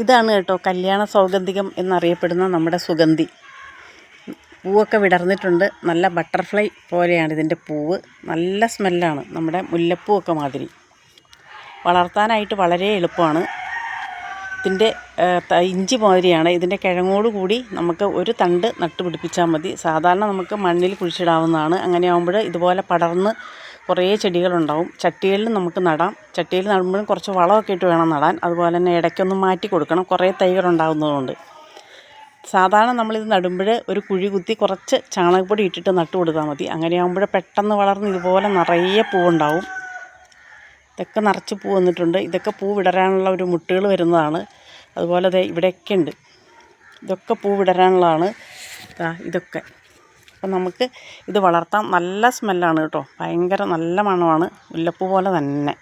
ഇതാണ് കേട്ടോ കല്യാണ സൗഗന്ധികം എന്നറിയപ്പെടുന്ന നമ്മുടെ സുഗന്ധി. പൂവൊക്കെ വിടർന്നിട്ടുണ്ട്. നല്ല ബട്ടർഫ്ലൈ പോലെയാണ് ഇതിന്റെ പൂവ്. നല്ല സ്മെല്ലാണ്. നമ്മുടെ മുല്ലപ്പൂവൊക്കെ മാതിരി. വളർത്താനായിട്ട് വളരെ എളുപ്പമാണ്. ഇതിന്റെ ഇഞ്ചി മാതിരിയാണ്. ഇതിന്റെ കിഴങ്ങോട് കൂടി നമുക്ക് ഒരു തണ്ട് നട്ടുപിടിപ്പിച്ചാൽ മതി. സാധാരണ നമുക്ക് മണ്ണിൽ കുഴിച്ചിടാവുന്നതാണ്. അങ്ങനെ ആകുമ്പോൾ ഇതുപോലെ പടർന്ന് കുറേ ചെടികളുണ്ടാവും. ചട്ടികളിൽ നമുക്ക് നടാം. ചട്ടിയിൽ നടുമ്പോഴും കുറച്ച് വളമൊക്കെ ഇട്ട് വേണം നടാൻ. അതുപോലെ തന്നെ ഇടയ്ക്കൊന്ന് മാറ്റി കൊടുക്കണം. കുറേ തൈകൾ തൈകളുണ്ടാകുന്നതുകൊണ്ട് സാധാരണ നമ്മളിത് നടുമ്പോൾ ഒരു കുഴി കുത്തി കുറച്ച് ചാണകപ്പൊടി ഇട്ടിട്ട് നട്ടു കൊടുത്താൽ മതി. അങ്ങനെയാകുമ്പോൾ പെട്ടെന്ന് വളർന്ന് ഇതുപോലെ നിറയെ പൂവുണ്ടാവും. ഇതൊക്കെ നിറച്ച് പൂ വന്നിട്ടുണ്ട്. ഇതൊക്കെ പൂ വിടരാനുള്ള ഒരു മുട്ടുകൾ വരുന്നതാണ്. അതുപോലെ ഇവിടെയൊക്കെ ഉണ്ട്. ഇതൊക്കെ പൂ വിടരാനുള്ളതാണ്. ഇതൊക്കെ. അപ്പം നമുക്ക് ഇത് വളർത്താൻ നല്ല സ്മെല്ലാണ് കേട്ടോ. ഭയങ്കര നല്ല മണമാണ്. മുല്ലപ്പൂ പോലെ തന്നെ.